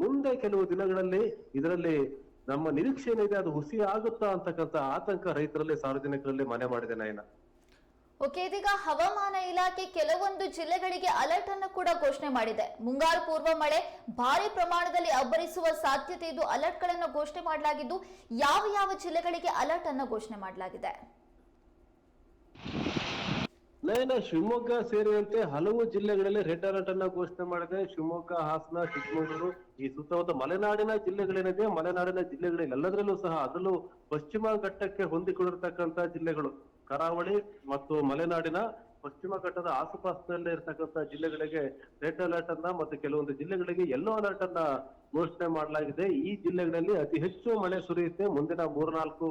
ಮುಂದೆ ಕೆಲವು ದಿನಗಳಲ್ಲಿ ಇದರಲ್ಲಿ ನಮ್ಮ ನಿರೀಕ್ಷೆ ಏನಿದೆ ಅದು ಹುಸಿ ಆಗುತ್ತಾ ಅಂತಕ್ಕಂಥ ಆತಂಕ ರೈತರಲ್ಲಿ, ಸಾರ್ವಜನಿಕರಲ್ಲಿ ಮನೆ ಮಾಡಿದೆ ನಯನ ಓಕೆ, ಇದೀಗ ಹವಾಮಾನ ಇಲಾಖೆ ಕೆಲವೊಂದು ಜಿಲ್ಲೆಗಳಿಗೆ ಅಲರ್ಟ್ ಅನ್ನು ಕೂಡ ಘೋಷಣೆ ಮಾಡಿದೆ. ಮುಂಗಾರು ಪೂರ್ವ ಮಳೆ ಭಾರಿ ಪ್ರಮಾಣದಲ್ಲಿ ಅಬ್ಬರಿಸುವ ಸಾಧ್ಯತೆ ಇದು ಅಲರ್ಟ್ಗಳನ್ನು ಘೋಷಣೆ ಮಾಡಲಾಗಿದ್ದು, ಯಾವ ಯಾವ ಜಿಲ್ಲೆಗಳಿಗೆ ಅಲರ್ಟ್ ಅನ್ನು ಘೋಷಣೆ ಮಾಡಲಾಗಿದೆ? ನಯನ ಶಿವಮೊಗ್ಗ ಸೇರಿದಂತೆ ಹಲವು ಜಿಲ್ಲೆಗಳಲ್ಲಿ ರೆಡ್ ಅಲರ್ಟ್ ಅನ್ನ ಘೋಷಣೆ ಮಾಡಿದೆ. ಶಿವಮೊಗ್ಗ, ಹಾಸನ, ಚಿಕ್ಕಮಗಳೂರು, ಈ ಸುತ್ತಮುತ್ತ ಮಲೆನಾಡಿನ ಜಿಲ್ಲೆಗಳೇನಿದೆ, ಮಲೆನಾಡಿನ ಜಿಲ್ಲೆಗಳಲ್ಲಿ ಎಲ್ಲದರಲ್ಲೂ ಸಹ ಅದರಲ್ಲೂ ಪಶ್ಚಿಮ ಘಟ್ಟಕ್ಕೆ ಹೊಂದಿಕೊಂಡಿರ್ತಕ್ಕಂತ ಜಿಲ್ಲೆಗಳು. ಕರಾವಳಿ ಮತ್ತು ಮಲೆನಾಡಿನ ಪಶ್ಚಿಮ ಘಟ್ಟದ ಆಸುಪಾಸಿನಲ್ಲಿ ಇರತಕ್ಕಂಥ ಜಿಲ್ಲೆಗಳಿಗೆ ರೆಡ್ ಅಲರ್ಟ್ ಅನ್ನ ಮತ್ತು ಕೆಲವೊಂದು ಜಿಲ್ಲೆಗಳಿಗೆ ಯೆಲ್ಲೋ ಅಲರ್ಟ್ ಅನ್ನ ಘೋಷಣೆ ಮಾಡಲಾಗಿದೆ. ಈ ಜಿಲ್ಲೆಗಳಲ್ಲಿ ಅತಿ ಹೆಚ್ಚು ಮಳೆ ಸುರಿಯುತ್ತೆ. ಮುಂದಿನ ಮೂರ್ನಾಲ್ಕು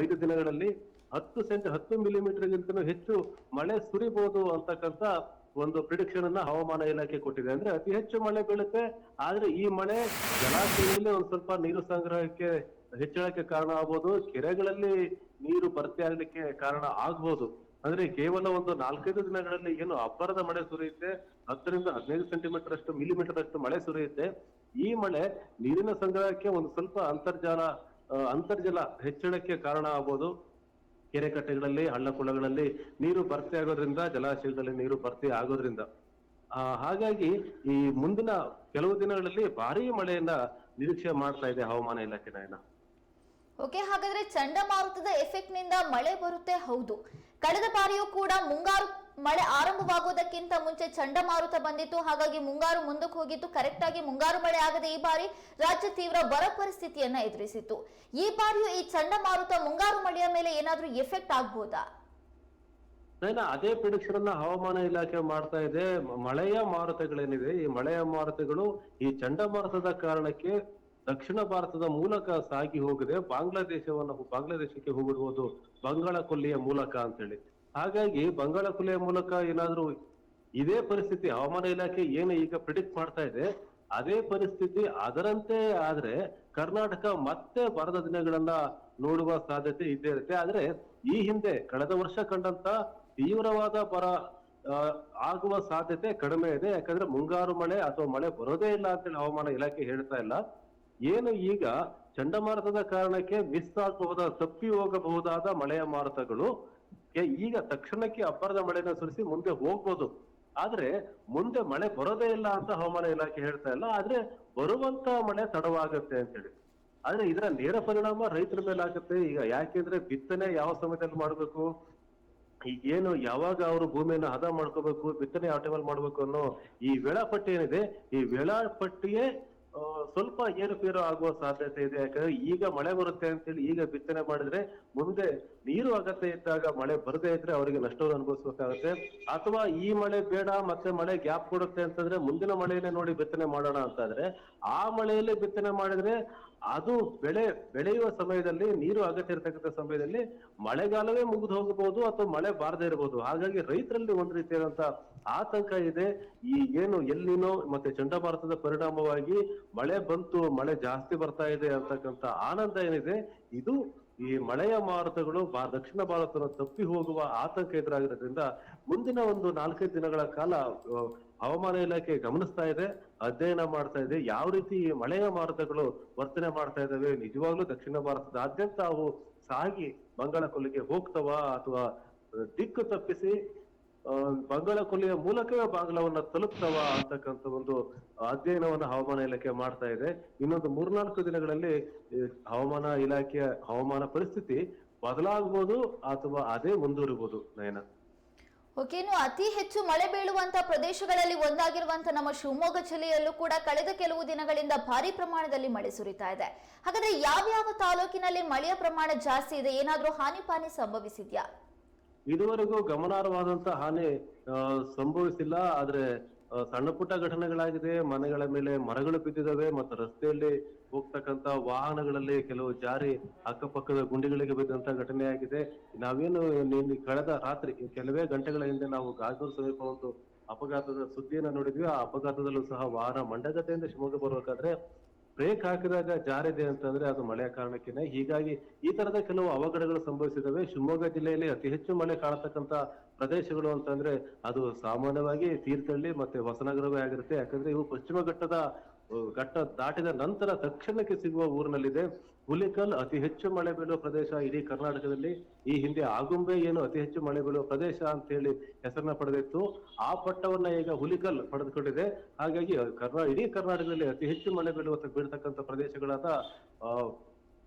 ಐದು ದಿನಗಳಲ್ಲಿ ಹತ್ತು ಸೆಂಟ್ ಹತ್ತು ಮಿಲಿಮೀಟರ್ ಗಿಂತನೂ ಹೆಚ್ಚು ಮಳೆ ಸುರಿಬಹುದು ಅಂತಕ್ಕಂತ ಒಂದು ಪ್ರಿಡಿಕ್ಷನ್ ಅನ್ನ ಹವಾಮಾನ ಇಲಾಖೆ ಕೊಟ್ಟಿದೆ. ಅಂದ್ರೆ ಅತಿ ಹೆಚ್ಚು ಮಳೆ ಬೀಳುತ್ತೆ, ಆದ್ರೆ ಈ ಮಳೆ ಜಲಾಶಯದಲ್ಲಿ ಒಂದ್ ಸ್ವಲ್ಪ ನೀರು ಸಂಗ್ರಹಕ್ಕೆ ಹೆಚ್ಚಳಕ್ಕೆ ಕಾರಣ ಆಗ್ಬೋದು, ಕೆರೆಗಳಲ್ಲಿ ನೀರು ಭರ್ತಿ ಆಗ್ಲಿಕ್ಕೆ ಕಾರಣ ಆಗ್ಬೋದು. ಅಂದ್ರೆ ಕೇವಲ ಒಂದು ನಾಲ್ಕೈದು ದಿನಗಳಲ್ಲಿ ಏನು ಅಬ್ಬರದ ಮಳೆ ಸುರಿಯುತ್ತೆ, ಹತ್ತರಿಂದ ಹದಿನೈದು ಸೆಂಟಿಮೀಟರ್ ಅಷ್ಟು ಮಿಲಿಮೀಟರ್ ಅಷ್ಟು ಮಳೆ ಸುರಿಯುತ್ತೆ. ಈ ಮಳೆ ನೀರಿನ ಸಂಗ್ರಹಕ್ಕೆ ಒಂದು ಸ್ವಲ್ಪ ಅಂತರ್ಜಾಲ ಅಂತರ್ಜಲ ಹೆಚ್ಚಳಕ್ಕೆ ಕಾರಣ ಆಗ್ಬೋದು. ಕೆರೆ ಕಟ್ಟೆಗಳಲ್ಲಿ ಹಳ್ಳ ನೀರು ಭರ್ತಿ ಆಗೋದ್ರಿಂದ, ಜಲಾಶಯದಲ್ಲಿ ನೀರು ಭರ್ತಿ ಆಗೋದ್ರಿಂದ. ಹಾಗಾಗಿ ಈ ಮುಂದಿನ ಕೆಲವು ದಿನಗಳಲ್ಲಿ ಭಾರಿ ಮಳೆಯನ್ನ ನಿರೀಕ್ಷೆ ಮಾಡ್ತಾ ಇದೆ ಹವಾಮಾನ ಇಲಾಖೆ ನಾಯನ. ಓಕೆ, ಹಾಗಾದ್ರೆ ಚಂಡಮಾರುತದ ಎಫೆಕ್ಟ್ನಿಂದ ಮಳೆ ಬರುತ್ತೆ, ಹೌದು. ಕಳೆದ ಬಾರಿಯೂ ಕೂಡ ಮುಂಗಾರು ಮಳೆ ಆರಂಭವಾಗುವುದಕ್ಕಿಂತ ಮುಂಚೆ ಚಂಡಮಾರುತ ಬಂದಿತ್ತು. ಹಾಗಾಗಿ ಮುಂಗಾರು ಮುಂದಕ್ಕೆ ಹೋಗಿತ್ತು ಕರೆಕ್ಟ್ ಆಗಿ ಮುಂಗಾರು ಮಳೆ ಆಗದೆ ಈ ಬಾರಿ ರಾಜ್ಯ ತೀವ್ರ ಬರ ಪರಿಸ್ಥಿತಿಯನ್ನ ಎದುರಿಸಿತ್ತು. ಈ ಬಾರಿಯೂ ಈ ಚಂಡಮಾರುತ ಮುಂಗಾರು ಮಳೆಯ ಮೇಲೆ ಏನಾದ್ರೂ ಎಫೆಕ್ಟ್ ಆಗ್ಬಹುದಾ ಅದೇ ಪ್ರಿಡಿಕ್ಷನ್ ಅನ್ನ ಹವಾಮಾನ ಇಲಾಖೆ ಮಾಡ್ತಾ ಇದೆ. ಮಳೆಯ ಮಾರುತಗಳೇನಿವೆ, ಈ ಮಳೆಯ ಮಾರುತಗಳು ಈ ಚಂಡಮಾರುತದ ಕಾರಣಕ್ಕೆ ದಕ್ಷಿಣ ಭಾರತದ ಮೂಲಕ ಸಾಗಿ ಹೋಗದೆ. ಬಾಂಗ್ಲಾದೇಶವನ್ನು, ಬಾಂಗ್ಲಾದೇಶಕ್ಕೆ ಹೋಗಿರ್ಬೋದು. ಬಂಗಾಳ ಕೊಲ್ಲಿಯ ಮೂಲಕ ಅಂತೇಳಿ. ಹಾಗಾಗಿ ಬಂಗಾಳ ಕೊಲ್ಲಿಯ ಮೂಲಕ ಏನಾದ್ರೂ ಇದೇ ಪರಿಸ್ಥಿತಿ ಹವಾಮಾನ ಇಲಾಖೆ ಏನು ಈಗ ಪ್ರಿಡಿಕ್ಟ್ ಮಾಡ್ತಾ ಇದೆ, ಅದೇ ಪರಿಸ್ಥಿತಿ ಅದರಂತೆ ಆದ್ರೆ ಕರ್ನಾಟಕ ಮತ್ತೆ ಬರದ ದಿನಗಳನ್ನ ನೋಡುವ ಸಾಧ್ಯತೆ ಇದ್ದೇ ಇರುತ್ತೆ ಆದ್ರೆ ಈ ಹಿಂದೆ ಕಳೆದ ವರ್ಷ ಕಂಡಂತ ತೀವ್ರವಾದ ಬರ ಆಗುವ ಸಾಧ್ಯತೆ ಕಡಿಮೆ ಇದೆ. ಯಾಕಂದ್ರೆ ಮುಂಗಾರು ಮಳೆ ಅಥವಾ ಮಳೆ ಬರೋದೇ ಇಲ್ಲ ಅಂತೇಳಿ ಹವಾಮಾನ ಇಲಾಖೆ ಹೇಳ್ತಾ ಇಲ್ಲ. ಏನು ಈಗ ಚಂಡಮಾರುತದ ಕಾರಣಕ್ಕೆ ಮಿಸ್ ಆಗಬಹುದಾದ ತಪ್ಪಿ ಹೋಗಬಹುದಾದ ಮಳೆಯ ಮಾರುತಗಳು ಈಗ ತಕ್ಷಣಕ್ಕೆ ಅಬ್ಬರದ ಮಳೆನ ಸುರಿಸಿ ಮುಂದೆ ಹೋಗ್ಬೋದು. ಆದ್ರೆ ಮುಂದೆ ಮಳೆ ಬರೋದೇ ಇಲ್ಲ ಅಂತ ಹವಾಮಾನ ಇಲಾಖೆ ಹೇಳ್ತಾ ಇಲ್ಲ. ಆದ್ರೆ ಬರುವಂತ ಮಳೆ ತಡವಾಗುತ್ತೆ ಅಂತೇಳಿ ಆದ್ರೆ ಇದರ ನೇರ ಪರಿಣಾಮ ರೈತರ ಮೇಲೆ ಆಗುತ್ತೆ ಈಗ ಯಾಕೆಂದ್ರೆ ಬಿತ್ತನೆ ಯಾವ ಸಮಯದಲ್ಲಿ ಮಾಡ್ಬೇಕು? ಈಗೇನು ಯಾವಾಗ ಅವರು ಭೂಮಿಯನ್ನು ಹದ ಮಾಡ್ಕೋಬೇಕು? ಬಿತ್ತನೆ ಯಾವ ಟೈಮಲ್ಲಿ ಮಾಡ್ಬೇಕು ಅನ್ನೋ ಈ ವೇಳಾಪಟ್ಟಿ ಏನಿದೆ ಈ ವೇಳಾಪಟ್ಟಿಯೇ ಸ್ವಲ್ಪ ಏರುಪೇರು ಆಗುವ ಸಾಧ್ಯತೆ ಇದೆ? ಯಾಕಂದ್ರೆ ಈಗ ಮಳೆ ಬರುತ್ತೆ ಅಂತೇಳಿ ಈಗ ಬಿತ್ತನೆ ಮಾಡಿದ್ರೆ ಮುಂದೆ ನೀರು ಅಗತ್ಯ ಇದ್ದಾಗ ಮಳೆ ಬರದೇ ಇದ್ರೆ ಅವರಿಗೆ ನಷ್ಟವನ್ನು ಅನುಭವಿಸ್ಬೇಕಾಗುತ್ತೆ. ಅಥವಾ ಈ ಮಳೆ ಬೇಡ, ಮತ್ತೆ ಮಳೆ ಗ್ಯಾಪ್ ಕೊಡುತ್ತೆ ಅಂತಂದ್ರೆ ಮುಂದಿನ ಮಳೆಯಲ್ಲೇ ನೋಡಿ ಬಿತ್ತನೆ ಮಾಡೋಣ ಅಂತಾದ್ರೆ ಆ ಮಳೆಯಲ್ಲೇ ಬಿತ್ತನೆ ಮಾಡಿದ್ರೆ ಅದು ಬೆಳೆ, ಬೆಳೆಯುವ ಸಮಯದಲ್ಲಿ, ನೀರು ಅಗತ್ಯ ಇರತಕ್ಕಂಥ ಸಮಯದಲ್ಲಿ ಮಳೆಗಾಲವೇ ಮುಗಿದು ಹೋಗಬಹುದು ಅಥವಾ ಮಳೆ ಬಾರದೇ ಇರಬಹುದು. ಹಾಗಾಗಿ ರೈತರಲ್ಲಿ ಒಂದು ರೀತಿಯಾದಂತ ಆತಂಕ ಇದೆ. ಈ ಏನು ಎಲ್ಲಿನೋ ಮತ್ತೆ ಚಂಡಮಾರುತದ ಪರಿಣಾಮವಾಗಿ ಮಳೆ ಬಂತು, ಮಳೆ ಜಾಸ್ತಿ ಬರ್ತಾ ಇದೆ ಅಂತಕ್ಕಂಥ ಆನಂದ ಏನಿದೆ? ಇದು ಈ ಮಳೆಯ ಮಾರುತಗಳು ದಕ್ಷಿಣ ಭಾರತದ ತಪ್ಪಿ ಹೋಗುವ ಆತಂಕ ಎದುರಾಗಿರೋದ್ರಿಂದ ಮುಂದಿನ ಒಂದು ನಾಲ್ಕೈದು ದಿನಗಳ ಕಾಲ ಹವಾಮಾನ ಇಲಾಖೆ ಗಮನಿಸ್ತಾ ಇದೆ, ಅಧ್ಯಯನ ಮಾಡ್ತಾ ಇದೆ, ಯಾವ ರೀತಿ ಈ ಮಳೆಯ ಮಾರುತಗಳು ವರ್ತನೆ ಮಾಡ್ತಾ ಇದ್ದಾವೆ, ನಿಜವಾಗ್ಲೂ ದಕ್ಷಿಣ ಭಾರತದಾದ್ಯಂತ ಅವು ಸಾಗಿ ಬಂಗಾಳ ಕೊಲ್ಲಿಗೆ ಹೋಗ್ತವಾ ಅಥವಾ ದಿಕ್ಕು ತಪ್ಪಿಸಿ ಬಂಗಾಳ ಕೊಲ್ಲಿಯ ಮೂಲಕವೇ ಬಾಂಗ್ಲಾವನ್ನ ತಲುಪ್ತವ ಅಂತಕ್ಕಂಥ ಒಂದು ಅಧ್ಯಯನವನ್ನ ಹವಾಮಾನ ಇಲಾಖೆ ಮಾಡ್ತಾ ಇದೆ. ಇನ್ನೊಂದು ಮೂರ್ನಾಲ್ಕು ದಿನಗಳಲ್ಲಿ ಹವಾಮಾನ ಇಲಾಖೆಯ ಹವಾಮಾನ ಪರಿಸ್ಥಿತಿ ಬದಲಾಗಬಹುದು ಅಥವಾ ಅದೇ ಮುಂದುವರಿಬಹುದು ನಯನ. ಓಕೆ, ಇನ್ನು ಅತಿ ಹೆಚ್ಚು ಮಳೆ ಬೀಳುವಂತ ಪ್ರದೇಶಗಳಲ್ಲಿ ಒಂದಾಗಿರುವಂತಹ ನಮ್ಮ ಶಿವಮೊಗ್ಗ ಜಿಲ್ಲೆಯಲ್ಲೂ ಕೂಡ ಕಳೆದ ಕೆಲವು ದಿನಗಳಿಂದ ಭಾರಿ ಪ್ರಮಾಣದಲ್ಲಿ ಮಳೆ ಸುರಿತಾ ಇದೆ. ಹಾಗಾದ್ರೆ ಯಾವ್ಯಾವ ತಾಲೂಕಿನಲ್ಲಿ ಮಳೆಯ ಪ್ರಮಾಣ ಜಾಸ್ತಿ ಇದೆ? ಏನಾದ್ರೂ ಹಾನಿ ಪಾನಿ ಸಂಭವಿಸಿದ್ಯಾ? ಇದುವರೆಗೂ ಗಮನಾರ್ಹವಾದಂತ ಹಾನಿ ಸಂಭವಿಸಿಲ್ಲ. ಆದ್ರೆ ಸಣ್ಣ ಪುಟ್ಟ ಘಟನೆಗಳಾಗಿದೆ. ಮನೆಗಳ ಮೇಲೆ ಮರಗಳು ಬಿದ್ದಿದಾವೆ ಮತ್ತು ರಸ್ತೆಯಲ್ಲಿ ಹೋಗ್ತಕ್ಕಂತ ವಾಹನಗಳಲ್ಲಿ ಕೆಲವು ಜಾರಿ ಅಕ್ಕಪಕ್ಕದ ಗುಂಡಿಗಳಿಗೆ ಬಿದ್ದಂತ ಘಟನೆ ಆಗಿದೆ ನಾವೇನು ನಿನ್ನೆ ಕಳೆದ ರಾತ್ರಿ, ಕೆಲವೇ ಗಂಟೆಗಳ ಹಿಂದೆ ನಾವು ಗಾಜೂರು ಸಮೀಪ ಒಂದು ಅಪಘಾತದ ಸುದ್ದಿಯನ್ನ ನೋಡಿದ್ವಿ. ಆ ಅಪಘಾತದಲ್ಲೂ ಸಹ ವಾಹನ ಮಂಡಗದ್ದೆಯಿಂದ ಶಿವಮೊಗ್ಗ ಬರಬೇಕಾದ್ರೆ ಬ್ರೇಕ್ ಹಾಕಿದಾಗ ಜಾರಿದೆ ಅಂತಂದ್ರೆ ಅದು ಮಳೆಯ ಕಾರಣಕ್ಕೇನೆ ಹೀಗಾಗಿ ಈ ತರದ ಕೆಲವು ಅವಘಡಗಳು ಸಂಭವಿಸಿದವೆ. ಶಿವಮೊಗ್ಗ ಜಿಲ್ಲೆಯಲ್ಲಿ ಅತಿ ಹೆಚ್ಚು ಮಳೆ ಕಾಣತಕ್ಕಂತ ಪ್ರದೇಶಗಳು ಅಂತಂದ್ರೆ ಅದು ಸಾಮಾನ್ಯವಾಗಿ ತೀರ್ಥಹಳ್ಳಿ ಮತ್ತೆ ಹೊಸನಗರವೇ ಆಗಿರುತ್ತೆ. ಯಾಕಂದ್ರೆ ಇವು ಪಶ್ಚಿಮ ಘಟ್ಟದ ಘಟ್ಟ ದಾಟಿದ ನಂತರ ತಕ್ಷಣಕ್ಕೆ ಸಿಗುವ ಊರಿನಲ್ಲಿದೆ. ಹುಲಿಕಲ್ ಅತಿ ಹೆಚ್ಚು ಮಳೆ ಬೀಳುವ ಪ್ರದೇಶ ಇಡೀ ಕರ್ನಾಟಕದಲ್ಲಿ. ಈ ಹಿಂದೆ ಆಗುಂಬೆ ಏನು ಅತಿ ಹೆಚ್ಚು ಮಳೆ ಬೀಳುವ ಪ್ರದೇಶ ಅಂತ ಹೇಳಿ ಹೆಸರನ್ನ ಪಡೆದಿತ್ತು. ಆ ಪಟ್ಟವನ್ನ ಈಗ ಹುಲಿಕಲ್ ಪಡೆದುಕೊಂಡಿದೆ. ಹಾಗಾಗಿ ಕರ್ನಾ ಇಡೀ ಕರ್ನಾಟಕದಲ್ಲಿ ಅತಿ ಹೆಚ್ಚು ಮಳೆ ಬೀಳುವ ಬೀಳ್ತಕ್ಕಂಥ ಪ್ರದೇಶಗಳಾದ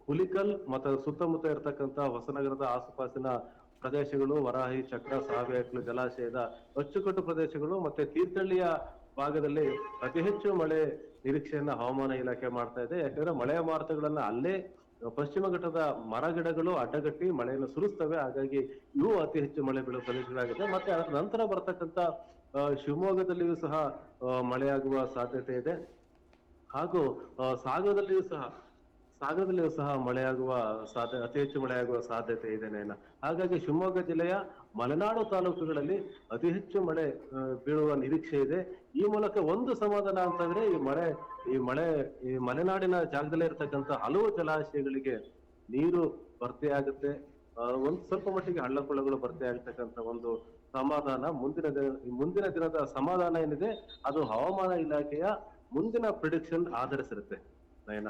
ಹುಲಿಕಲ್ ಮತ್ತು ಸುತ್ತಮುತ್ತ ಇರತಕ್ಕಂತ ಹೊಸನಗರದ ಆಸುಪಾಸಿನ ಪ್ರದೇಶಗಳು, ವರಾಹಿ, ಚಕ್ರ ಸಾವಿರ ಜಲಾಶಯದ ಅಚ್ಚುಕಟ್ಟು ಪ್ರದೇಶಗಳು ಮತ್ತೆ ತೀರ್ಥಹಳ್ಳಿಯ ಭಾಗದಲ್ಲಿ ಅತಿ ಹೆಚ್ಚು ಮಳೆ ನಿರೀಕ್ಷೆಯನ್ನ ಹವಾಮಾನ ಇಲಾಖೆ ಮಾಡ್ತಾ ಇದೆ. ಯಾಕಂದ್ರೆ ಮಳೆಯ ಮಾರುತಗಳನ್ನ ಅಲ್ಲೇ ಪಶ್ಚಿಮ ಘಟ್ಟದ ಮರ ಗಿಡಗಳು ಅಡ್ಡಗಟ್ಟಿ ಮಳೆಯನ್ನು ಸುರಿಸ್ತವೆ. ಹಾಗಾಗಿ ಇವು ಅತಿ ಹೆಚ್ಚು ಮಳೆ ಬೀಳುವ ಪ್ರದೇಶಗಳಾಗಿದೆ ಮತ್ತೆ ಅದರ ನಂತರ ಬರ್ತಕ್ಕಂಥ ಶಿವಮೊಗ್ಗದಲ್ಲಿಯೂ ಸಹ ಮಳೆಯಾಗುವ ಸಾಧ್ಯತೆ ಇದೆ. ಹಾಗೂ ಸಾಗರದಲ್ಲಿಯೂ ಸಹ ಸಾಗರದಲ್ಲಿಯೂ ಸಹ ಮಳೆಯಾಗುವ ಸಾಧ್ಯ ಅತಿ ಹೆಚ್ಚು ಮಳೆಯಾಗುವ ಸಾಧ್ಯತೆ ಇದೆ ಹಾಗಾಗಿ ಶಿವಮೊಗ್ಗ ಜಿಲ್ಲೆಯ ಮಲೆನಾಡು ತಾಲೂಕುಗಳಲ್ಲಿ ಅತಿ ಹೆಚ್ಚು ಮಳೆ ಬೀಳುವ ನಿರೀಕ್ಷೆ ಇದೆ. ಈ ಮೂಲಕ ಒಂದು ಸಮಾಧಾನ ಅಂತಂದ್ರೆ ಈ ಮಳೆ ಈ ಮಳೆ ಈ ಮಲೆನಾಡಿನ ಜಾಗದಲ್ಲೇ ಇರತಕ್ಕಂತ ಹಲವು ಜಲಾಶಯಗಳಿಗೆ ನೀರು ಭರ್ತಿ ಆಗುತ್ತೆ. ಆ, ಒಂದು ಸ್ವಲ್ಪ ಮಟ್ಟಿಗೆ ಹಳ್ಳಕೊಳ್ಳಗಳು ಭರ್ತಿ ಆಗ್ತಕ್ಕಂತ ಒಂದು ಸಮಾಧಾನ. ಮುಂದಿನ ದಿನ ಮುಂದಿನ ದಿನದ ಸಮಾಧಾನ ಏನಿದೆ ಅದು ಹವಾಮಾನ ಇಲಾಖೆಯ ಮುಂದಿನ ಪ್ರಿಡಿಕ್ಷನ್ ಆಧರಿಸಿರುತ್ತೆ. ನಯನ